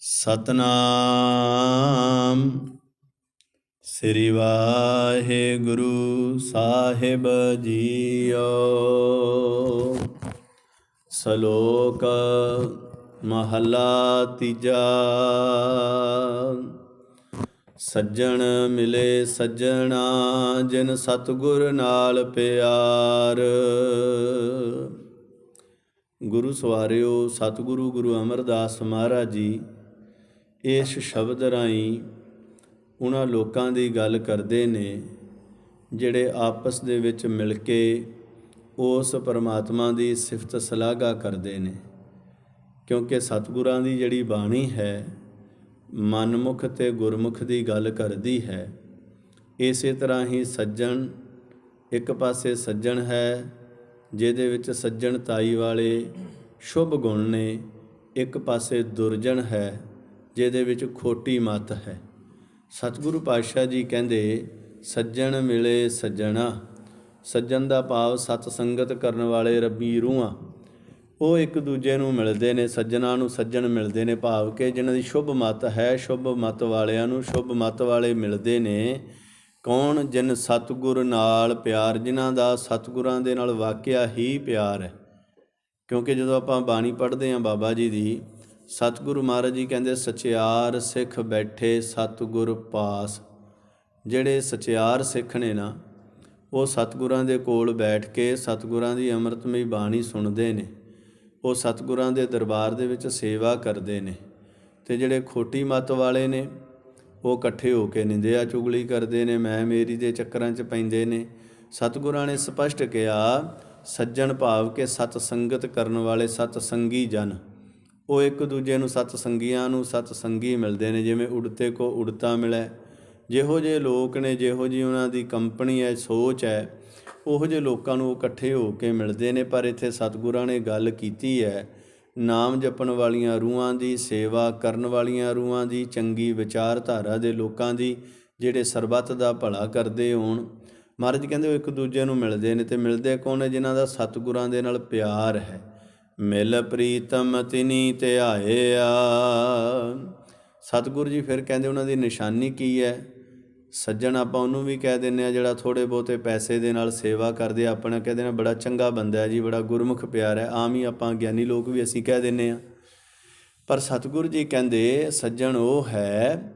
ਸਤਨਾਮ। ਸ੍ਰੀ ਵਾਹਿਗੁਰੂ ਸਾਹਿਬ ਜੀਓ। ਸ਼ਲੋਕ ਮਹਲਾ ਤੀਜਾ। ਸੱਜਣ ਮਿਲੇ ਸੱਜਣਾ, ਜਿਨ ਸਤਿਗੁਰ ਨਾਲ ਪਿਆਰ। ਗੁਰੂ ਸਵਾਰਿਓ, ਸਤਿਗੁਰੂ ਗੁਰੂ ਅਮਰਦਾਸ ਮਹਾਰਾਜ ਜੀ ਇਸ ਸ਼ਬਦ ਰਾਹੀਂ ਉਹਨਾਂ ਲੋਕਾਂ ਦੀ ਗੱਲ ਕਰਦੇ ਨੇ, ਜਿਹੜੇ ਆਪਸ ਦੇ ਵਿੱਚ ਮਿਲ ਕੇ ਉਸ ਪਰਮਾਤਮਾ ਦੀ ਸਿਫਤ ਸਲਾਗਾ ਕਰਦੇ ਨੇ। ਕਿਉਂਕਿ ਸਤਿਗੁਰਾਂ ਦੀ ਜਿਹੜੀ ਬਾਣੀ ਹੈ, ਮਨਮੁਖ ਤੇ ਗੁਰਮੁਖ ਦੀ ਗੱਲ ਕਰਦੀ ਹੈ। ਇਸੇ ਤਰ੍ਹਾਂ ਹੀ ਸੱਜਣ ਇੱਕ ਪਾਸੇ ਸੱਜਣ ਹੈ, ਜਿਹਦੇ ਵਿੱਚ ਸੱਜਣ ਤਾਈ ਵਾਲੇ ਸ਼ੁਭ ਗੁਣ ਨੇ, ਇੱਕ ਪਾਸੇ ਦੁਰਜਣ ਹੈ। ਜਿਹਦੇ ਵਿੱਚ ਖੋਟੀ ਮਤ ਹੈ। ਸਤਿਗੁਰੂ ਪਾਤਸ਼ਾਹ ਜੀ ਕਹਿੰਦੇ, ਸੱਜਣ ਮਿਲੇ ਸੱਜਣਾ, ਸੱਜਣ ਦਾ ਭਾਵ ਸਤ ਸੰਗਤ ਕਰਨ ਵਾਲੇ ਰੱਬੀ ਰੂਹਾਂ। ਉਹ ਇੱਕ ਦੂਜੇ ਨੂੰ ਮਿਲਦੇ ਨੇ, ਸੱਜਣਾ ਨੂੰ ਸੱਜਣ ਮਿਲਦੇ ਨੇ ਭਾਵ ਕਿ ਜਿਨ੍ਹਾਂ ਦੀ ਸ਼ੁਭ ਮਤ ਹੈ, ਸ਼ੁਭ ਮਤ ਵਾਲਿਆਂ ਨੂੰ ਸ਼ੁਭ ਮਤ ਵਾਲੇ ਮਿਲਦੇ ਨੇ। ਕੌਣ? ਜਿਨ ਸਤਿਗੁਰ ਨਾਲ ਪਿਆਰ, ਜਿਨ੍ਹਾਂ ਦਾ ਸਤਿਗੁਰਾਂ ਦੇ ਨਾਲ ਵਾਕਿਆ ਹੀ ਪਿਆਰ ਹੈ। ਕਿਉਂਕਿ ਜਦੋਂ ਆਪਾਂ ਬਾਣੀ ਪੜ੍ਹਦੇ ਹਾਂ ਬਾਬਾ ਜੀ ਦੀ ਸਤਿਗੁਰੂ ਮਹਾਰਾਜ ਜੀ ਕਹਿੰਦੇ, ਸਚਿਆਰ ਸਿੱਖ ਬੈਠੇ ਸਤਿਗੁਰ ਪਾਸ। ਜਿਹੜੇ ਸਚਿਆਰ ਸਿੱਖ ਨੇ ਨਾ, ਉਹ ਸਤਿਗੁਰਾਂ ਦੇ ਕੋਲ ਬੈਠ ਕੇ ਸਤਿਗੁਰਾਂ ਦੀ ਅੰਮ੍ਰਿਤਮਈ ਬਾਣੀ ਸੁਣਦੇ ਨੇ। ਉਹ ਸਤਿਗੁਰਾਂ ਦੇ ਦਰਬਾਰ ਦੇ ਵਿੱਚ ਸੇਵਾ ਕਰਦੇ ਨੇ। ਤੇ ਜਿਹੜੇ ਖੋਟੀ ਮਤ ਵਾਲੇ ਨੇ, ਉਹ ਇਕੱਠੇ ਹੋ ਕੇ ਨਿੰਦਿਆ ਚੁਗਲੀ ਕਰਦੇ ਨੇ, ਮੈਂ ਮੇਰੀ ਦੇ ਚੱਕਰਾਂ 'ਚ ਪੈਂਦੇ ਨੇ। ਸਤਿਗੁਰਾਂ ਨੇ ਸਪਸ਼ਟ ਕਿਹਾ, ਸੱਜਣ ਭਾਵ ਕੇ ਸਤ ਸੰਗਤ ਕਰਨ ਵਾਲੇ ਸਤ ਸੰਗੀ ਜਨ। ਉਹ ਇੱਕ ਦੂਜੇ ਨੂੰ ਸਤ ਸੰਗੀਆਂ ਨੂੰ ਸਤ ਸੰਗੀ ਮਿਲਦੇ ਨੇ, ਜਿਵੇਂ ਉੜਤੇ ਕੋ ਉੜਤਾ ਮਿਲੇ। ਜਿਹੋ ਜਿਹੇ ਲੋਕ ਨੇ, ਜਿਹੋ ਜੀ ਉਹਨਾਂ ਦੀ ਕੰਪਨੀ ਹੈ, ਸੋਚ ਹੈ, ਉਹੋ ਜਿਹੇ ਲੋਕਾਂ ਨੂੰ ਉਹ ਇਕੱਠੇ ਹੋ ਕੇ ਮਿਲਦੇ ਨੇ। ਪਰ ਇੱਥੇ ਸਤਿਗੁਰਾਂ ਨੇ ਗੱਲ ਕੀਤੀ ਹੈ, ਨਾਮ ਜਪਣ ਵਾਲੀਆਂ ਰੂਹਾਂ ਦੀ, ਸੇਵਾ ਕਰਨ ਵਾਲੀਆਂ ਰੂਹਾਂ ਦੀ, ਚੰਗੀ ਵਿਚਾਰਧਾਰਾ ਦੇ ਲੋਕਾਂ ਦੀ, ਜਿਹੜੇ ਸਰਬੱਤ ਦਾ ਭਲਾ ਕਰਦੇ ਹੋਣ। ਮਹਾਰਾਜ ਕਹਿੰਦੇ ਉਹ ਇੱਕ ਦੂਜੇ ਨੂੰ ਮਿਲਦੇ ਨੇ, ਤੇ ਮਿਲਦੇ ਕੌਣ ਨੇ? ਜਿਨ੍ਹਾਂ ਦਾ ਸਤਿਗੁਰਾਂ ਦੇ ਨਾਲ ਪਿਆਰ ਹੈ। ਮਿਲ ਪ੍ਰੀਤਮ ਤਿਨੀ ਧਿਆਇਆ ਸਤਿਗੁਰੂ ਜੀ ਫਿਰ ਕਹਿੰਦੇ ਉਹਨਾਂ ਦੀ ਨਿਸ਼ਾਨੀ ਕੀ ਹੈ? ਸੱਜਣ ਆਪਾਂ ਉਹਨੂੰ ਵੀ ਕਹਿ ਦਿੰਨੇ ਆ ਜਿਹੜਾ ਥੋੜੇ ਬਹੁਤੇ ਪੈਸੇ ਦੇ ਨਾਲ ਸੇਵਾ ਕਰਦੇ ਆ, ਆਪਣਾ ਕਹਿੰਦੇ ਨੇ ਬੜਾ ਚੰਗਾ ਬੰਦਾ ਹੈ ਜੀ, ਬੜਾ ਗੁਰਮੁਖ ਪਿਆਰ ਹੈ, ਆਮ ਹੀ ਆਪਾਂ ਗਿਆਨੀ ਲੋਕ ਵੀ ਅਸੀਂ ਕਹਿ ਦਿੰਨੇ ਆ ਪਰ ਸਤਿਗੁਰੂ ਜੀ ਕਹਿੰਦੇ, ਸੱਜਣ ਉਹ ਹੈ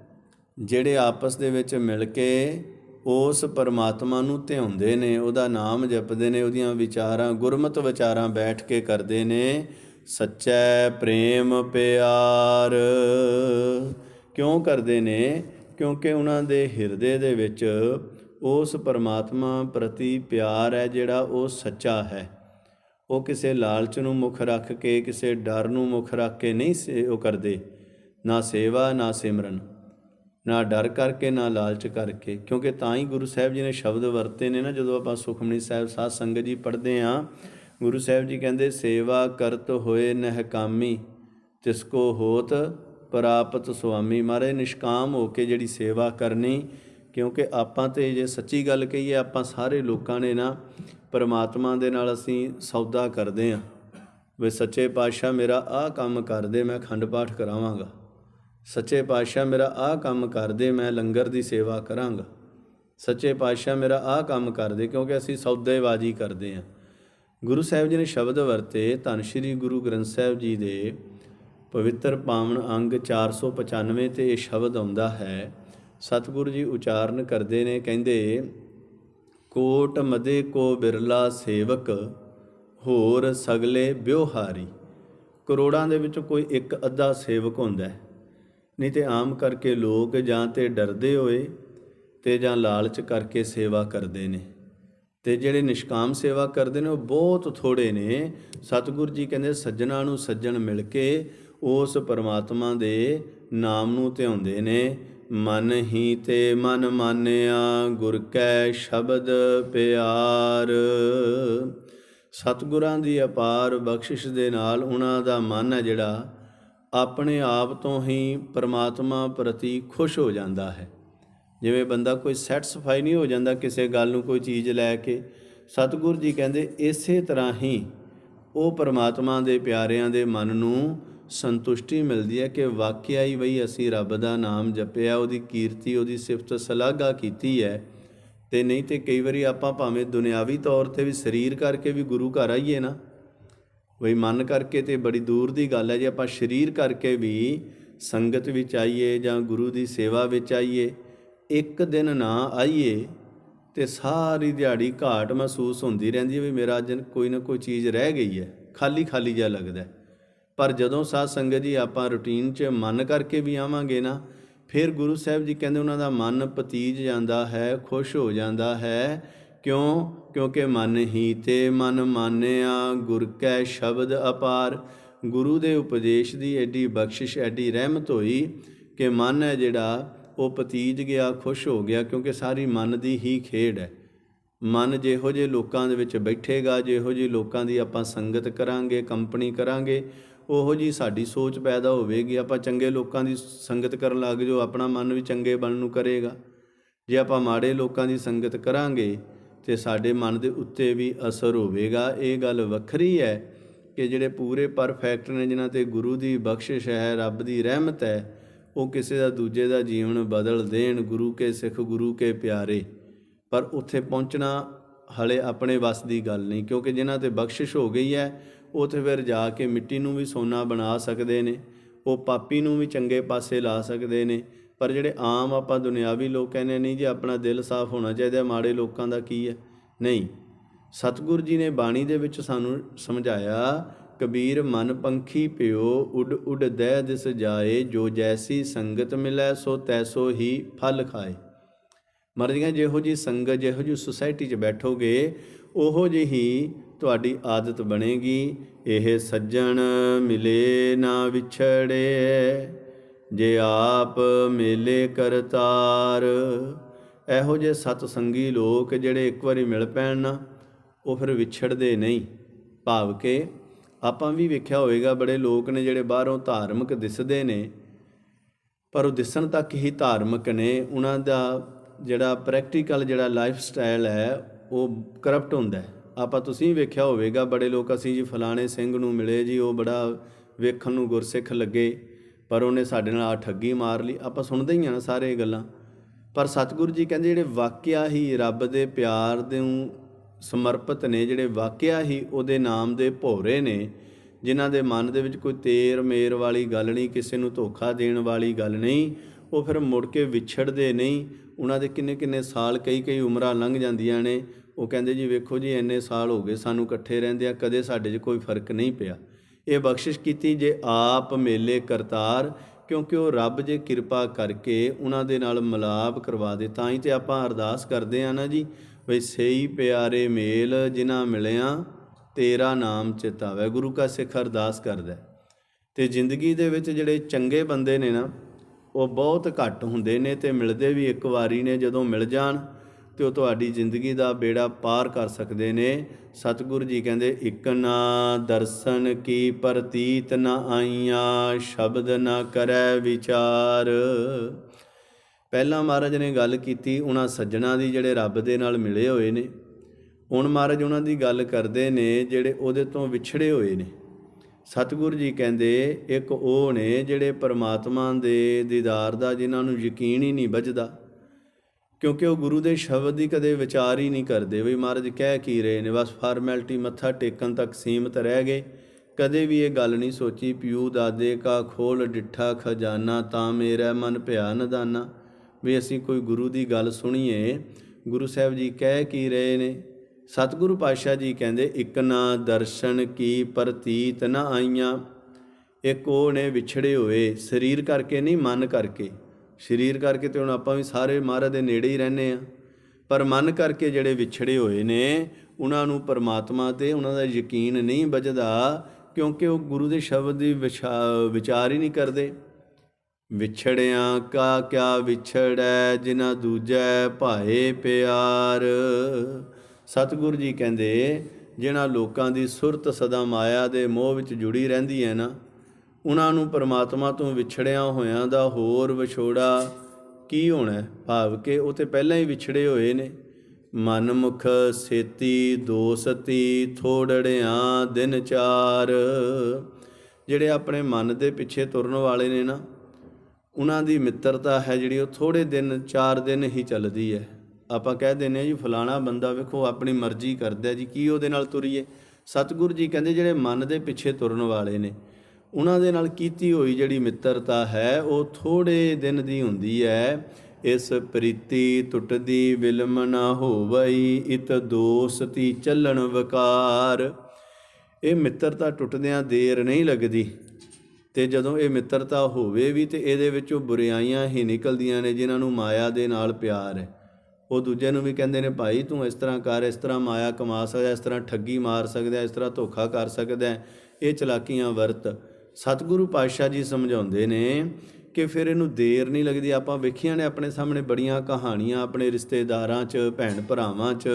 ਜਿਹੜੇ ਆਪਸ ਦੇ ਵਿੱਚ ਮਿਲ ਕੇ ਉਸ ਪਰਮਾਤਮਾ ਨੂੰ ਧਿਆਉਂਦੇ ਨੇ, ਉਹਦਾ ਨਾਮ ਜਪਦੇ ਨੇ, ਉਹਦੀਆਂ ਵਿਚਾਰਾਂ, ਗੁਰਮਤ ਵਿਚਾਰਾਂ ਬੈਠ ਕੇ ਕਰਦੇ ਨੇ, ਸੱਚੈ ਪ੍ਰੇਮ ਪਿਆਰ। ਕਿਉਂ ਕਰਦੇ ਨੇ? ਕਿਉਂਕਿ ਉਹਨਾਂ ਦੇ ਹਿਰਦੇ ਦੇ ਵਿੱਚ ਉਸ ਪਰਮਾਤਮਾ ਪ੍ਰਤੀ ਪਿਆਰ ਹੈ ਜਿਹੜਾ ਉਹ ਸੱਚਾ ਹੈ। ਉਹ ਕਿਸੇ ਲਾਲਚ ਨੂੰ ਮੁੱਖ ਰੱਖ ਕੇ, ਕਿਸੇ ਡਰ ਨੂੰ ਮੁੱਖ ਰੱਖ ਕੇ ਨਹੀਂ ਸੇ, ਉਹ ਕਰਦੇ। ਨਾ ਸੇਵਾ, ਨਾ ਸਿਮਰਨ। ਨਾ ਡਰ ਕਰਕੇ, ਨਾ ਲਾਲਚ ਕਰਕੇ। ਕਿਉਂਕਿ ਤਾਂ ਹੀ ਗੁਰੂ ਸਾਹਿਬ ਜੀ ਨੇ ਸ਼ਬਦ ਵਰਤੇ ਨੇ ਨਾ, ਜਦੋਂ ਆਪਾਂ ਸੁਖਮਨੀ ਸਾਹਿਬ ਸਾਧ ਸੰਗਤ ਜੀ ਪੜ੍ਹਦੇ ਆਂ ਗੁਰੂ ਸਾਹਿਬ ਜੀ ਕਹਿੰਦੇ, ਸੇਵਾ ਕਰਤ ਹੋਏ ਨਹਿਕਾਮੀ ਤਿਸ ਕੋ ਹੋਤ ਪ੍ਰਾਪਤ ਸੁਆਮੀ। ਮਾਰੇ ਨਿਸ਼ਕਾਮ ਹੋ ਕੇ ਜਿਹੜੀ ਸੇਵਾ ਕਰਨੀ, ਕਿਉਂਕਿ ਆਪਾਂ ਤੇ ਜੇ ਸੱਚੀ ਗੱਲ ਕਹੀਏ, ਆਪਾਂ ਸਾਰੇ ਲੋਕਾਂ ਨੇ ਨਾ, ਪਰਮਾਤਮਾ ਦੇ ਨਾਲ ਅਸੀਂ ਸੌਦਾ ਕਰਦੇ ਆਂ ਵੀ ਸੱਚੇ ਪਾਤਸ਼ਾਹ ਮੇਰਾ ਆਹ ਕੰਮ ਕਰਦੇ ਮੈਂ ਖੰਡ ਪਾਠ ਕਰਾਵਾਂਗਾ। ਸੱਚੇ ਪਾਤਸ਼ਾਹ ਮੇਰਾ ਆਹ ਕੰਮ ਕਰਦੇ, ਮੈਂ ਲੰਗਰ ਦੀ ਸੇਵਾ ਕਰਾਂਗਾ। ਸੱਚੇ ਪਾਤਸ਼ਾਹ ਮੇਰਾ ਆਹ ਕੰਮ ਕਰਦੇ, ਕਿਉਂਕਿ ਅਸੀਂ ਸੌਦੇਬਾਜ਼ੀ ਕਰਦੇ ਆਂ ਗੁਰੂ ਸਾਹਿਬ ਜੀ ਨੇ ਸ਼ਬਦ ਵਰਤੇ, ਧੰਨ ਸ਼੍ਰੀ ਗੁਰੂ ਗ੍ਰੰਥ ਸਾਹਿਬ ਜੀ ਦੇ ਪਵਿੱਤਰ ਪਾਵਨ ਅੰਗ 495 ਤੇ ਇਹ ਸ਼ਬਦ ਆਉਂਦਾ ਹੈ। ਸਤਿਗੁਰੂ ਜੀ ਉਚਾਰਨ ਕਰਦੇ ਨੇ, ਕਹਿੰਦੇ, ਕੋਟ ਮਦੇ ਕੋ ਬਿਰਲਾ ਸੇਵਕ, ਹੋਰ ਸਗਲੇ ਬਿਵਹਾਰੀ ਕਰੋੜਾਂ ਦੇ ਵਿੱਚ ਕੋਈ ਇੱਕ ਅੱਧਾ ਸੇਵਕ ਹੁੰਦਾ ਹੈ। ਨਹੀਂ ਤੇ ਆਮ ਕਰਕੇ ਲੋਕ ਜਾਂ ਤੇ ਡਰਦੇ ਹੋਏ ਤੇ ਜਾਂ ਲਾਲਚ ਕਰਕੇ ਸੇਵਾ ਕਰਦੇ ਨੇ। ਤੇ ਜਿਹੜੇ ਨਿਸ਼ਕਾਮ ਸੇਵਾ ਕਰਦੇ ਨੇ, ਉਹ ਬਹੁਤ ਥੋੜੇ ਨੇ। ਸਤਿਗੁਰ ਜੀ ਕਹਿੰਦੇ, ਸੱਜਣਾ ਨੂੰ ਸੱਜਣ ਮਿਲ ਕੇ ਉਸ ਪਰਮਾਤਮਾ ਦੇ ਨਾਮ ਨੂੰ ਧਿਆਉਂਦੇ ਨੇ। ਮਨ ਹੀ ਤੇ ਮਨ ਮਾਨਿਆ, ਗੁਰ ਕੈ ਸ਼ਬਦ ਪਿਆਰ। ਸਤਿਗੁਰਾਂ ਦੀ ਅਪਾਰ ਬਖਸ਼ਿਸ਼ ਦੇ ਨਾਲ ਉਹਨਾਂ ਦਾ ਮਨ ਹੈ ਜਿਹੜਾ ਆਪਣੇ ਆਪ ਤੋਂ ਹੀ ਪਰਮਾਤਮਾ ਪ੍ਰਤੀ ਖੁਸ਼ ਹੋ ਜਾਂਦਾ ਹੈ। ਜਿਵੇਂ ਬੰਦਾ ਕੋਈ ਸੈਟੀਸਫਾਈ ਨਹੀਂ ਹੋ ਜਾਂਦਾ ਕਿਸੇ ਗੱਲ ਨੂੰ, ਕੋਈ ਚੀਜ਼ ਲੈ ਕੇ, ਸਤਿਗੁਰੂ ਜੀ ਕਹਿੰਦੇ ਇਸੇ ਤਰ੍ਹਾਂ ਹੀ ਉਹ ਪਰਮਾਤਮਾ ਦੇ ਪਿਆਰਿਆਂ ਦੇ ਮਨ ਨੂੰ ਸੰਤੁਸ਼ਟੀ ਮਿਲਦੀ ਹੈ ਕਿ ਵਾਕਿਆ ਹੀ ਬਈ ਅਸੀਂ ਰੱਬ ਦਾ ਨਾਮ ਜਪਿਆ, ਉਹਦੀ ਕੀਰਤੀ, ਉਹਦੀ ਸਿਫਤ ਸਲਾਘਾ ਕੀਤੀ ਹੈ। ਤੇ ਨਹੀਂ ਤੇ ਕਈ ਵਾਰੀ ਆਪਾਂ ਭਾਵੇਂ ਦੁਨਿਆਵੀ ਤੌਰ ਤੇ ਵੀ ਸਰੀਰ ਕਰਕੇ ਵੀ ਗੁਰੂ ਘਰ ਆਈਏ ਨਾ ਵਈ ਮਨ ਕਰਕੇ ਤੇ ਬੜੀ ਦੂਰ ਦੀ ਗੱਲ ਹੈ, ਜੇ ਆਪਾਂ ਸਰੀਰ ਕਰਕੇ ਵੀ ਸੰਗਤ ਵਿੱਚ ਆਈਏ ਜਾਂ ਗੁਰੂ ਦੀ ਸੇਵਾ ਵਿੱਚ ਆਈਏ, ਇੱਕ ਦਿਨ ਨਾ ਆਈਏ ਤੇ ਸਾਰੀ ਦਿਹਾੜੀ ਘਾਟ ਮਹਿਸੂਸ ਹੁੰਦੀ ਰਹਿੰਦੀ ਹੈ ਵੀ ਮੇਰਾ ਅੱਜ ਕੋਈ ਨਾ ਕੋਈ ਚੀਜ਼ ਰਹਿ ਗਈ ਹੈ, ਖਾਲੀ ਖਾਲੀ ਜਿਹਾ ਲੱਗਦਾ ਪਰ ਜਦੋਂ ਸਾਧ ਸੰਗਤ ਜੀ ਆਪਾਂ ਰੁਟੀਨ 'ਚ ਮਨ ਕਰਕੇ ਵੀ ਆਵਾਂਗੇ ਨਾ, ਫਿਰ ਗੁਰੂ ਸਾਹਿਬ ਜੀ ਕਹਿੰਦੇ ਉਹਨਾਂ ਦਾ ਮਨ ਪਤੀਜ ਜਾਂਦਾ ਹੈ, ਖੁਸ਼ ਹੋ ਜਾਂਦਾ ਹੈ ਕਿਉਂ? ਕਿਉਂਕਿ ਮਨ ਹੀ ਤੇ ਮਨ ਮਾਨਿਆ, ਗੁਰ ਕੈ ਸ਼ਬਦ ਅਪਾਰ। ਗੁਰੂ ਦੇ ਉਪਦੇਸ਼ ਦੀ ਐਡੀ ਬਖਸ਼ਿਸ਼, ਐਡੀ ਰਹਿਮਤ ਹੋਈ ਕਿ ਮਨ ਹੈ ਜਿਹੜਾ, ਉਹ ਪਤੀਜ ਗਿਆ, ਖੁਸ਼ ਹੋ ਗਿਆ, ਕਿਉਂਕਿ ਸਾਰੀ ਮਨ ਦੀ ਹੀ ਖੇਡ ਹੈ। ਮਨ ਜਿਹੋ ਜਿਹੇ ਲੋਕਾਂ ਦੇ ਵਿੱਚ ਬੈਠੇਗਾ, ਜਿਹੋ ਜਿਹੇ ਲੋਕਾਂ ਦੀ ਆਪਾਂ ਸੰਗਤ ਕਰਾਂਗੇ, ਕੰਪਨੀ ਕਰਾਂਗੇ, ਉਹੋ ਜੀ ਸਾਡੀ ਸੋਚ ਪੈਦਾ ਹੋਵੇਗੀ। ਆਪਾਂ ਚੰਗੇ ਲੋਕਾਂ ਦੀ ਸੰਗਤ ਕਰਨ ਲੱਗ ਜੋ ਆਪਣਾ ਮਨ ਵੀ ਚੰਗੇ ਬਣਨ ਨੂੰ ਕਰੇਗਾ। ਜੇ ਆਪਾਂ ਮਾੜੇ ਲੋਕਾਂ ਦੀ ਸੰਗਤ ਕਰਾਂਗੇ ਤੇ ਸਾਡੇ ਮਨ ਦੇ ਉੱਤੇ ਵੀ ਅਸਰ ਹੋਵੇਗਾ। ਇਹ ਗੱਲ ਵੱਖਰੀ ਹੈ ਕਿ ਜਿਹੜੇ ਪੂਰੇ ਪਰਫੈਕਟ ਨੇ, ਜਿਨ੍ਹਾਂ ਤੇ ਗੁਰੂ ਦੀ ਬਖਸ਼ਿਸ਼ ਹੈ, ਰੱਬ ਦੀ ਰਹਿਮਤ ਹੈ, ਉਹ ਕਿਸੇ ਦਾ ਦੂਜੇ ਦਾ ਜੀਵਨ ਬਦਲ ਦੇਣ, ਗੁਰੂ ਕੇ ਸਿੱਖ, ਗੁਰੂ ਕੇ ਪਿਆਰੇ। ਪਰ ਉੱਥੇ ਪਹੁੰਚਣਾ ਹਲੇ ਆਪਣੇ ਵੱਸ ਦੀ ਗੱਲ ਨਹੀਂ, ਕਿਉਂਕਿ ਜਿਨ੍ਹਾਂ ਤੇ ਬਖਸ਼ਿਸ਼ ਹੋ ਗਈ ਹੈ, ਉਹ ਫਿਰ ਜਾ ਕੇ ਮਿੱਟੀ ਨੂੰ ਵੀ ਸੋਨਾ ਬਣਾ ਸਕਦੇ ਨੇ, ਉਹ ਪਾਪੀ ਨੂੰ ਵੀ ਚੰਗੇ ਪਾਸੇ ਲਾ ਸਕਦੇ ਨੇ ਪਰ ਜਿਹੜੇ ਆਮ ਆਪਾਂ ਦੁਨਿਆਵੀ ਲੋਕ ਕਹਿੰਦੇ ਨਹੀਂ ਜੀ, ਆਪਣਾ ਦਿਲ ਸਾਫ਼ ਹੋਣਾ ਚਾਹੀਦਾ ਮਾੜੇ ਲੋਕਾਂ ਦਾ ਕੀ ਹੈ? ਨਹੀਂ। ਸਤਿਗੁਰ ਜੀ ਨੇ ਬਾਣੀ ਦੇ ਵਿੱਚ ਸਾਨੂੰ ਸਮਝਾਇਆ, ਕਬੀਰ ਮਨ ਪੰਖੀ ਪਿਓ ਉਡ ਉਡ ਦਹਿ ਦਿਸ ਜਾਏ, ਜੋ ਜੈਸੀ ਸੰਗਤ ਮਿਲੈ, ਸੋ ਤੈਸੋ ਹੀ ਫਲ ਖਾਏ। ਮਹਾਰਾਜ ਜਿਹੋ ਜੀ ਸੰਗਤ, ਜਿਹੋ ਜੀ ਸੁਸਾਇਟੀ 'ਚ ਬੈਠੋਗੇ, ਉਹੋ ਜਿਹੀ ਤੁਹਾਡੀ ਆਦਤ ਬਣੇਗੀ। ਇਹ ਸੱਜਣ ਮਿਲੇ ਨਾ ਵਿਛੜੇ। ਜੇ ਆਪ ਮੇਲੇ ਕਰਤਾਰ, ਇਹੋ ਜਿਹੇ ਸਤ ਸੰਗੀ ਲੋਕ ਜਿਹੜੇ ਇੱਕ ਵਾਰੀ ਮਿਲ ਪੈਣ ਨਾ, ਉਹ ਫਿਰ ਵਿਛੜਦੇ ਨਹੀਂ। ਭਾਵ ਕਿ ਆਪਾਂ ਵੀ ਵੇਖਿਆ ਹੋਵੇਗਾ, ਬੜੇ ਲੋਕ ਨੇ ਜਿਹੜੇ ਬਾਹਰੋਂ ਧਾਰਮਿਕ ਦਿਸਦੇ ਨੇ, ਪਰ ਉਹ ਦਿਸਣ ਤੱਕ ਹੀ ਧਾਰਮਿਕ ਨੇ। ਉਹਨਾਂ ਦਾ ਜਿਹੜਾ ਪ੍ਰੈਕਟੀਕਲ ਜਿਹੜਾ ਲਾਈਫ ਸਟਾਈਲ ਹੈ, ਉਹ ਕਰਪਟ ਹੁੰਦਾ ਹੈ। ਆਪਾਂ ਤੁਸੀਂ ਵੇਖਿਆ ਹੋਵੇਗਾ, ਬੜੇ ਲੋਕ ਅਸੀਂ ਜੀ ਫਲਾਣੇ ਸਿੰਘ ਨੂੰ ਮਿਲੇ ਜੀ, ਉਹ ਬੜਾ ਵੇਖਣ ਨੂੰ ਗੁਰਸਿੱਖ ਲੱਗੇ। ਪਰ ਉਹਨੇ ਸਾਡੇ ਨਾਲ ਆ ਠੱਗੀ ਮਾਰ ਲਈ। ਆਪਾਂ ਸੁਣਦੇ ਹੀ ਆ ਨਾ ਸਾਰੇ ਗੱਲਾਂ। ਪਰ ਸਤਿਗੁਰੂ ਜੀ ਕਹਿੰਦੇ ਜਿਹੜੇ ਵਾਕਿਆ ਹੀ ਰੱਬ ਦੇ ਪਿਆਰ ਦੇ ਨੂੰ ਸਮਰਪਿਤ ਨੇ, ਜਿਹੜੇ ਵਾਕਿਆ ਹੀ ਉਹਦੇ ਨਾਮ ਦੇ ਭੋਰੇ ਨੇ, ਜਿਨ੍ਹਾਂ ਦੇ ਮਨ ਦੇ ਵਿੱਚ ਕੋਈ ਤੇਰ ਮੇਰ ਵਾਲੀ ਗੱਲ ਨਹੀਂ, ਕਿਸੇ ਨੂੰ ਧੋਖਾ ਦੇਣ ਵਾਲੀ ਗੱਲ ਨਹੀਂ, ਉਹ ਫਿਰ ਮੁੜ ਕੇ ਵਿਛੜਦੇ ਨਹੀਂ। ਉਹਨਾਂ ਦੇ ਕਿੰਨੇ ਕਿੰਨੇ ਸਾਲ ਕਈ ਕਈ ਉਮਰਾਂ ਲੰਘ ਜਾਂਦੀਆਂ ਨੇ। ਉਹ ਕਹਿੰਦੇ ਜੀ ਵੇਖੋ ਜੀ, ਇੰਨੇ ਸਾਲ ਹੋ ਗਏ ਸਾਨੂੰ ਇਕੱਠੇ ਰਹਿੰਦੇ ਆ ਕਦੇ ਸਾਡੇ 'ਚ ਕੋਈ ਫ਼ਰਕ ਨਹੀਂ ਪਿਆ। ਇਹ ਬਖਸ਼ਿਸ਼ ਕੀਤੀ ਜੇ ਆਪ ਮੇਲੇ ਕਰਤਾਰ, ਕਿਉਂਕਿ ਉਹ ਰੱਬ ਜੇ ਕਿਰਪਾ ਕਰਕੇ ਉਹਨਾਂ ਦੇ ਨਾਲ ਮਿਲਾਪ ਕਰਵਾ ਦੇ, ਤਾਂ ਹੀ ਤੇ ਆਪਾਂ ਅਰਦਾਸ ਕਰਦੇ ਆ ਨਾ ਜੀ ਬਈ ਸਹੀ ਪਿਆਰੇ ਮੇਲ ਜਿਨ੍ਹਾਂ ਮਿਲਿਆ, ਤੇਰਾ ਨਾਮ ਚਿਤਾਵੇ ਗੁਰੂ ਕਾ ਸਿੱਖ ਅਰਦਾਸ ਕਰਦਾ ਹੈ। ਤੇ ਜ਼ਿੰਦਗੀ ਦੇ ਵਿੱਚ ਜਿਹੜੇ ਚੰਗੇ ਬੰਦੇ ਨੇ ਨਾ, ਉਹ ਬਹੁਤ ਘੱਟ ਹੁੰਦੇ ਨੇ ਤੇ ਮਿਲਦੇ ਵੀ ਇੱਕ ਵਾਰੀ ਨੇ ਜਦੋਂ ਮਿਲ ਜਾਣ ਤੇ ਉਹ ਤੁਹਾਡੀ ਜ਼ਿੰਦਗੀ ਦਾ ਬੇੜਾ ਪਾਰ ਕਰ ਸਕਦੇ ਨੇ। ਸਤਿਗੁਰੂ ਜੀ ਕਹਿੰਦੇ, ਇਕ ਨਾ ਦਰਸ਼ਨ ਕੀ ਪ੍ਰਤੀਤ ਨਾ ਆਈਆਂ, ਸ਼ਬਦ ਨਾ ਕਰੈ ਵਿਚਾਰ। ਪਹਿਲਾਂ ਮਹਾਰਾਜ ਨੇ ਗੱਲ ਕੀਤੀ, ਉਹਨਾਂ ਸੱਜਣਾ ਦੀ ਜਿਹੜੇ ਰੱਬ ਦੇ ਨਾਲ ਮਿਲੇ ਹੋਏ ਨੇ। ਹੁਣ ਮਹਾਰਾਜ ਉਹਨਾਂ ਦੀ ਗੱਲ ਕਰਦੇ ਨੇ, ਜਿਹੜੇ ਉਹਦੇ ਤੋਂ ਵਿਛੜੇ ਹੋਏ ਨੇ। ਸਤਿਗੁਰੂ ਜੀ ਕਹਿੰਦੇ, ਇੱਕ ਉਹ ਨੇ ਜਿਹੜੇ ਪਰਮਾਤਮਾ ਦੇ ਦੀਦਾਰ ਦਾ, ਜਿਨ੍ਹਾਂ ਨੂੰ ਯਕੀਨ ਹੀ ਨਹੀਂ ਵੱਜਦਾ। ਕਿਉਂਕਿ ਉਹ ਗੁਰੂ ਦੇ ਸ਼ਬਦ ਦੀ ਕਦੇ ਵਿਚਾਰ ਹੀ ਨਹੀਂ ਕਰਦੇ। ਵੀ ਮਹਾਰਾਜ ਕਹਿ ਕੀ ਰਹੇ ਨੇ? ਬਸ ਫਾਰਮੈਲਿਟੀ ਮੱਥਾ ਟੇਕਣ ਤੱਕ ਸੀਮਤ ਰਹਿ ਗਏ। ਕਦੇ ਵੀ ਇਹ ਗੱਲ ਨਹੀਂ ਸੋਚੀ ਪਿਉ ਦਾਦੇ ਕਾ ਖੋਲ, ਡਿੱਠਾ ਖਜ਼ਾਨਾ, ਤਾਂ ਮੇਰਾ ਮਨ ਭਿਆ ਨਦਾਨਾ। ਵੀ ਅਸੀਂ ਕੋਈ ਗੁਰੂ ਦੀ ਗੱਲ ਸੁਣੀਏ। ਗੁਰੂ ਸਾਹਿਬ ਜੀ ਕਹਿ ਕੀ ਰਹੇ ਨੇ? ਸਤਿਗੁਰੂ ਪਾਤਸ਼ਾਹ ਜੀ ਕਹਿੰਦੇ, ਇੱਕ ਨਾ ਦਰਸ਼ਨ ਕੀ ਪ੍ਰਤੀਤ ਨਾ ਆਈਆਂ। ਇੱਕ ਉਹ ਨੇ ਵਿਛੜੇ ਹੋਏ, ਸਰੀਰ ਕਰਕੇ ਨਹੀਂ, ਮਨ ਕਰਕੇ। ਸਰੀਰ ਕਰਕੇ ਤੇ ਹੁਣ ਆਪਾਂ ਵੀ ਸਾਰੇ ਮਹਾਰਾਜ ਦੇ ਨੇੜੇ ਹੀ ਰਹਿੰਦੇ ਆ ਪਰ ਮਨ ਕਰਕੇ ਜਿਹੜੇ ਵਿਛੜੇ ਹੋਏ ਨੇ, ਉਹਨਾਂ ਨੂੰ ਪਰਮਾਤਮਾ ਤੇ ਉਹਨਾਂ ਦਾ ਯਕੀਨ ਨਹੀਂ ਵੱਜਦਾ, ਕਿਉਂਕਿ ਉਹ ਗੁਰੂ ਦੇ ਸ਼ਬਦ ਦੀ ਵਿਚਾ- ਵਿਚਾਰ ਹੀ ਨਹੀਂ ਕਰਦੇ। ਵਿਛੜਿਆਂ ਕਾ ਕਿਆ ਵਿਛੜੈ, ਜਿਨ੍ਹਾਂ ਦੂਜੈ ਭਾਏ ਪਿਆਰ। ਸਤਿਗੁਰੂ ਜੀ ਕਹਿੰਦੇ, ਜਿਨ੍ਹਾਂ ਲੋਕਾਂ ਦੀ ਸੁਰਤ ਸਦਾ ਮਾਇਆ ਦੇ ਮੋਹ ਵਿੱਚ ਜੁੜੀ ਰਹਿੰਦੀ ਹੈ ਨਾ ਉਹਨਾਂ ਨੂੰ ਪਰਮਾਤਮਾ ਤੋਂ ਵਿਛੜਿਆਂ ਹੋਇਆਂ ਦਾ ਹੋਰ ਵਿਛੋੜਾ ਕੀ ਹੋਣਾ ਭਾਵ ਕਿ ਉਹ ਤੇ ਪਹਿਲਾਂ ਹੀ ਵਿਛੜੇ ਹੋਏ ਨੇ। ਮਨ ਮੁਖ ਸੇਤੀ ਦੋਸਤੀ ਥੋੜੜਿਆਂ ਦਿਨ ਚਾਰ। ਜਿਹੜੇ ਆਪਣੇ ਮਨ ਦੇ ਪਿੱਛੇ ਤੁਰਨ ਵਾਲੇ ਨੇ ਨਾ, ਉਹਨਾਂ ਦੀ ਮਿੱਤਰਤਾ ਹੈ ਜਿਹੜੀ ਉਹ ਥੋੜੇ ਦਿਨ, ਚਾਰ ਦਿਨ ਹੀ ਚੱਲਦੀ ਹੈ। ਆਪਾਂ ਕਹਿ ਦਿੰਦੇ ਹਾਂ ਜੀ, ਫਲਾਣਾ ਬੰਦਾ ਵੇਖੋ, ਆਪਣੀ ਮਰਜ਼ੀ ਕਰਦਾ ਜੀ, ਕੀ ਉਹਦੇ ਨਾਲ ਤੁਰੀਏ? ਸਤਿਗੁਰੂ ਜੀ ਕਹਿੰਦੇ ਜਿਹੜੇ ਮਨ ਦੇ ਪਿੱਛੇ ਤੁਰਨ ਵਾਲੇ ਨੇ ਉਹਨਾਂ ਦੇ ਨਾਲ ਕੀਤੀ ਹੋਈ ਜਿਹੜੀ ਮਿੱਤਰਤਾ ਹੈ, ਉਹ ਥੋੜੇ ਦਿਨ ਦੀ ਹੁੰਦੀ ਹੈ। ਇਸ ਪ੍ਰੀਤੀ ਟੁੱਟਦੀ, ਵਿਲਮ ਨਾ ਹੋਵਈ, ਇਤ ਦੋਸਤੀ ਚੱਲਣ ਵਕਾਰ। ਇਹ ਮਿੱਤਰਤਾ ਟੁੱਟਦਿਆਂ ਦੇਰ ਨਹੀਂ ਲੱਗਦੀ ਤੇ ਜਦੋਂ ਇਹ ਮਿੱਤਰਤਾ ਹੋਵੇ ਵੀ ਤੇ ਇਹਦੇ ਵਿੱਚੋਂ ਬੁਰਾਈਆਂ ਹੀ ਨਿਕਲਦੀਆਂ ਨੇ, ਜਿਨ੍ਹਾਂ ਨੂੰ ਮਾਇਆ ਦੇ ਨਾਲ ਪਿਆਰ ਹੈ। ਉਹ ਦੂਜੇ ਨੂੰ ਵੀ ਕਹਿੰਦੇ ਨੇ, ਭਾਈ, ਤੂੰ ਇਸ ਤਰ੍ਹਾਂ ਕਰ, ਇਸ ਤਰ੍ਹਾਂ ਮਾਇਆ ਕਮਾ ਸਕਦਾ, ਇਸ ਤਰ੍ਹਾਂ ਠੱਗੀ ਮਾਰ ਸਕਦਾ, ਇਸ ਤਰ੍ਹਾਂ ਧੋਖਾ ਕਰ ਸਕਦਾ ਇਹ ਚਲਾਕੀਆਂ ਵਰਤ ਸਤਿਗੁਰੂ ਪਾਤਸ਼ਾਹ ਜੀ ਸਮਝਾਉਂਦੇ ਨੇ ਕਿ ਫਿਰ ਇਹਨੂੰ ਦੇਰ ਨਹੀਂ ਲੱਗਦੀ। ਆਪਾਂ ਵੇਖੀਆਂ ਨੇ ਆਪਣੇ ਸਾਹਮਣੇ ਬੜੀਆਂ ਕਹਾਣੀਆਂ ਆਪਣੇ ਰਿਸ਼ਤੇਦਾਰਾਂ 'ਚ, ਭੈਣ ਭਰਾਵਾਂ 'ਚ,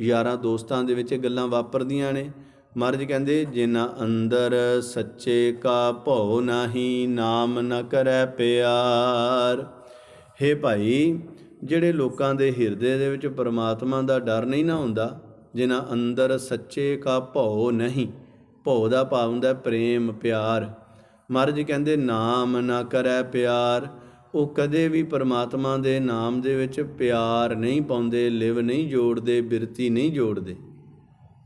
ਯਾਰਾਂ ਦੋਸਤਾਂ ਦੇ ਵਿੱਚ ਇਹ ਗੱਲਾਂ ਵਾਪਰਦੀਆਂ ਨੇ। ਮਹਾਰਾਜ ਕਹਿੰਦੇ, ਜਿਨ੍ਹਾਂ ਅੰਦਰ ਸੱਚੇ ਕਾ ਭਉ ਨਾਹੀ, ਨਾਮ ਨ ਕਰੈ ਪਿਆਰ। ਹੇ ਭਾਈ, ਜਿਹੜੇ ਲੋਕਾਂ ਦੇ ਹਿਰਦੇ ਦੇ ਵਿੱਚ ਪਰਮਾਤਮਾ ਦਾ ਡਰ ਨਹੀਂ ਨਾ ਹੁੰਦਾ, ਜਿਨ੍ਹਾਂ ਅੰਦਰ ਸੱਚੇ ਕਾ ਭਉ ਨਹੀਂ। ਭਉ ਦਾ ਭਾਵ ਹੁੰਦਾ ਪ੍ਰੇਮ ਪਿਆਰ। ਮਹਾਰਾਜ ਕਹਿੰਦੇ ਨਾਮ ਨਾ ਕਰੈ ਪਿਆਰ। ਉਹ ਕਦੇ ਵੀ ਪਰਮਾਤਮਾ ਦੇ ਨਾਮ ਦੇ ਵਿੱਚ ਪਿਆਰ ਨਹੀਂ ਪਾਉਂਦੇ, ਲਿਵ ਨਹੀਂ ਜੋੜਦੇ, ਬਿਰਤੀ ਨਹੀਂ ਜੋੜਦੇ।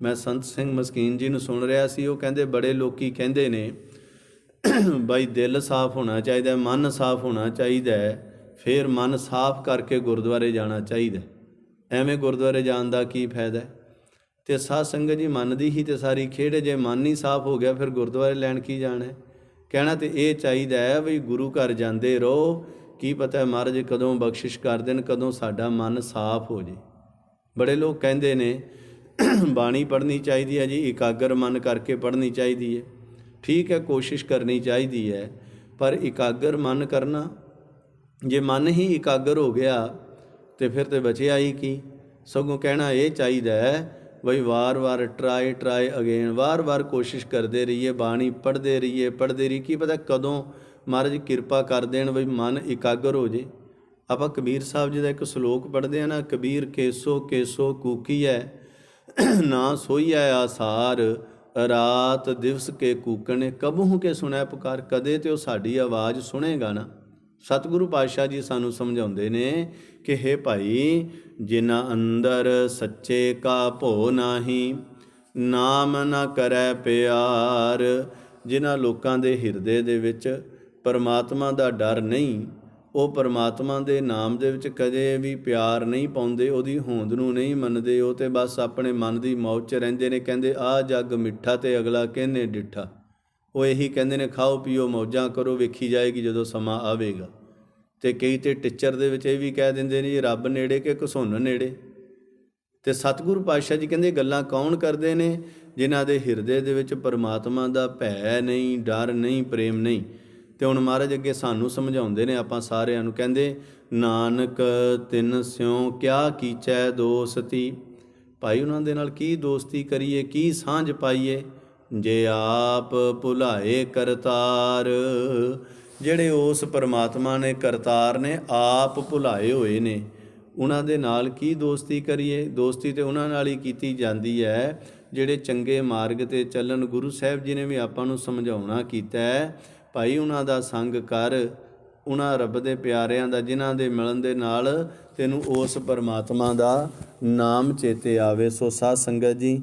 ਮੈਂ ਸੰਤ ਸਿੰਘ ਮਸਕੀਨ ਜੀ ਨੂੰ ਸੁਣ ਰਿਹਾ ਸੀ, ਉਹ ਕਹਿੰਦੇ ਬੜੇ ਲੋਕੀ ਕਹਿੰਦੇ ਨੇ, ਬਾਈ ਦਿਲ ਸਾਫ਼ ਹੋਣਾ ਚਾਹੀਦਾ, ਮਨ ਸਾਫ਼ ਹੋਣਾ ਚਾਹੀਦਾ ਫਿਰ ਮਨ ਸਾਫ਼ ਕਰਕੇ ਗੁਰਦੁਆਰੇ ਜਾਣਾ ਚਾਹੀਦਾ ਐਵੇਂ ਗੁਰਦੁਆਰੇ ਜਾਣ ਦਾ ਕੀ ਫਾਇਦਾ ਹੈ? ਤੇ ਸਾਧ ਸੰਗਤ ਜੀ ਮਨ ਦੀ ਹੀ ਤੇ ਸਾਰੀ ਖੇਡ ਜੇ ਮਨ ਨਹੀਂ ਸਾਫ਼ ਹੋ ਗਿਆ, ਫਿਰ ਗੁਰਦੁਆਰੇ ਲੈਣ ਕੀ ਜਾਣਾ? ਹੈ? ਕਹਿਣਾ ਤੇ ਇਹ ਚਾਹੀਦਾ ਹੈ ਵੀ ਗੁਰੂ ਘਰ ਜਾਂਦੇ ਰਹੋ। ਕੀ ਪਤਾ ਮਹਾਰਾਜ ਕਦੋਂ ਬਖਸ਼ਿਸ਼ ਕਰ ਦੇਣ, ਕਦੋਂ ਸਾਡਾ ਮਨ ਸਾਫ਼ ਹੋ ਜੇ। ਬੜੇ ਲੋਕ ਕਹਿੰਦੇ ਨੇ, ਬਾਣੀ ਪੜ੍ਹਨੀ ਚਾਹੀਦੀ ਹੈ ਜੀ, ਇਕਾਗਰ ਮਨ ਕਰਕੇ ਪੜ੍ਹਨੀ ਚਾਹੀਦੀ ਹੈ। ਠੀਕ ਹੈ, ਕੋਸ਼ਿਸ਼ ਕਰਨੀ ਚਾਹੀਦੀ ਹੈ, ਪਰ ਇਕਾਗਰ ਮਨ ਕਰਨਾ, ਜੇ ਮਨ ਹੀ ਇਕਾਗਰ ਹੋ ਗਿਆ, ਤੇ ਫਿਰ ਤੇ ਬਚਿਆ ਹੀ ਕੀ? ਸਗੋਂ ਕਹਿਣਾ ਇਹ ਚਾਹੀਦਾ ਹੈ ਬਈ ਵਾਰ-ਵਾਰ ਟਰਾਈ ਟਰਾਈ ਅਗੇਨ ਵਾਰ-ਵਾਰ ਕੋਸ਼ਿਸ਼ ਕਰਦੇ ਰਹੀਏ, ਬਾਣੀ ਪੜ੍ਹਦੇ ਰਹੀਏ, ਪੜ੍ਹਦੇ ਰਹੀ ਕੀ ਪਤਾ ਕਦੋਂ ਮਹਾਰਾਜ ਕਿਰਪਾ ਕਰ ਦੇਣ ਬਈ ਮਨ ਇਕਾਗਰ ਹੋ ਜੇ। ਆਪਾਂ ਕਬੀਰ ਸਾਹਿਬ ਜੀ ਦਾ ਇੱਕ ਸ਼ਲੋਕ ਪੜ੍ਹਦੇ ਆ ਨਾ, ਕਬੀਰ ਕੇਸੋ ਕੇਸੋ ਕੂਕੀ ਹੈ ਨਾ ਸੋਈਐ ਆਸਾਰ, ਰਾਤ ਦਿਵਸ ਕੇ ਕੂਕਣੇ, ਕਬਹੂ ਕੇ ਸੁਣੈ ਪੁਕਾਰ, ਕਦੇ ਤੇ ਉਹ ਸਾਡੀ ਆਵਾਜ਼ ਸੁਣੇਗਾ ਨਾ। ਸਤਿਗੁਰੂ ਪਾਤਸ਼ਾਹ ਜੀ ਸਾਨੂੰ ਸਮਝਾਉਂਦੇ ਨੇ ਕਿ हे ਭਾਈ, ਜਿਨ੍ਹਾਂ ਅੰਦਰ ਸੱਚੇ ਕਾ ਭੋ ਨਾਹੀ, ਨਾਮ ਨਾ ਕਰੈ ਪਿਆਰ, ਜਿਨ੍ਹਾਂ ਲੋਕਾਂ ਦੇ ਹਿਰਦੇ ਦੇ ਵਿੱਚ ਪਰਮਾਤਮਾ ਦਾ ਡਰ ਨਹੀਂ, ਉਹ ਪਰਮਾਤਮਾ ਦੇ ਨਾਮ ਦੇ ਵਿੱਚ ਕਦੇ ਵੀ ਪਿਆਰ ਨਹੀਂ ਪਾਉਂਦੇ, ਉਹਦੀ ਹੋਂਦ ਨੂੰ ਨਹੀਂ ਮੰਨਦੇ, ਉਹ ਤੇ ਬਸ ਆਪਣੇ ਮਨ ਦੀ ਮੌਜ 'ਚ ਰਹਿੰਦੇ ਨੇ, ਕਹਿੰਦੇ ਆਹ ਜੱਗ ਮਿੱਠਾ ਤੇ ਅਗਲਾ ਕਿਹਨੇ ਡਿੱਠਾ? ਉਹ ਇਹੀ ਕਹਿੰਦੇ ਨੇ, ਖਾਓ ਪੀਓ, ਮੌਜਾਂ ਕਰੋ, ਵੇਖੀ ਜਾਏਗੀ ਜਦੋਂ ਸਮਾਂ ਆਵੇਗਾ। ਤੇ ਕਈ ਤੇ ਟੀਚਰ ਦੇ ਵਿੱਚ ਇਹ ਵੀ ਕਹਿ ਦਿੰਦੇ ਨੇ ਜੀ, ਰੱਬ ਨੇੜੇ ਕਿ ਘਸੁੰਨ ਨੇੜੇ? ਤੇ ਸਤਿਗੁਰੂ ਪਾਤਸ਼ਾਹ ਜੀ ਕਹਿੰਦੇ ਗੱਲਾਂ ਕੌਣ ਕਰਦੇ ਨੇ? ਜਿਨ੍ਹਾਂ ਦੇ ਹਿਰਦੇ ਦੇ ਵਿੱਚ ਪਰਮਾਤਮਾ ਦਾ ਭੈ ਨਹੀਂ, ਡਰ ਨਹੀਂ, ਪ੍ਰੇਮ ਨਹੀਂ। ਤੇ ਹੁਣ ਮਹਾਰਾਜ ਅੱਗੇ ਸਾਨੂੰ ਸਮਝਾਉਂਦੇ ਨੇ, ਆਪਾਂ ਸਾਰਿਆਂ ਨੂੰ ਕਹਿੰਦੇ, ਨਾਨਕ ਤਿੰਨ ਸਿਉ ਕਿਆ ਕੀਚੈ ਦੋਸਤੀ? ਭਾਈ ਉਹਨਾਂ ਦੇ ਨਾਲ ਕੀ ਦੋਸਤੀ ਕਰੀਏ, ਕੀ ਸਾਂਝ ਪਾਈਏ? ਜੇ ਆਪ ਭੁਲਾਏ ਕਰਤਾਰ ਜਿਹੜੇ ਉਸ ਪਰਮਾਤਮਾ ਨੇ, ਕਰਤਾਰ ਨੇ ਆਪ ਭੁਲਾਏ ਹੋਏ ਨੇ, ਉਹਨਾਂ ਦੇ ਨਾਲ ਕੀ ਦੋਸਤੀ ਕਰੀਏ? ਦੋਸਤੀ ਤੇ ਉਹਨਾਂ ਨਾਲ ਹੀ ਕੀਤੀ ਜਾਂਦੀ ਹੈ। ਜਿਹੜੇ ਚੰਗੇ ਮਾਰਗ ਤੇ ਚੱਲਣ ਗੁਰੂ ਸਾਹਿਬ ਜੀ ਨੇ ਵੀ ਆਪਾਂ ਨੂੰ ਸਮਝਾਉਣਾ ਕੀਤਾ ਹੈ, ਭਾਈ ਉਹਨਾਂ ਦਾ ਸੰਗ ਕਰ, ਉਹਨਾਂ ਰੱਬ ਦੇ ਪਿਆਰਿਆਂ ਦਾ, ਜਿਨ੍ਹਾਂ ਦੇ ਮਿਲਣ ਦੇ ਨਾਲ ਤੈਨੂੰ ਉਸ ਪਰਮਾਤਮਾ ਦਾ ਨਾਮ ਚੇਤੇ ਆਵੇ। ਸੋ ਸਾਧ ਸੰਗਤ ਜੀ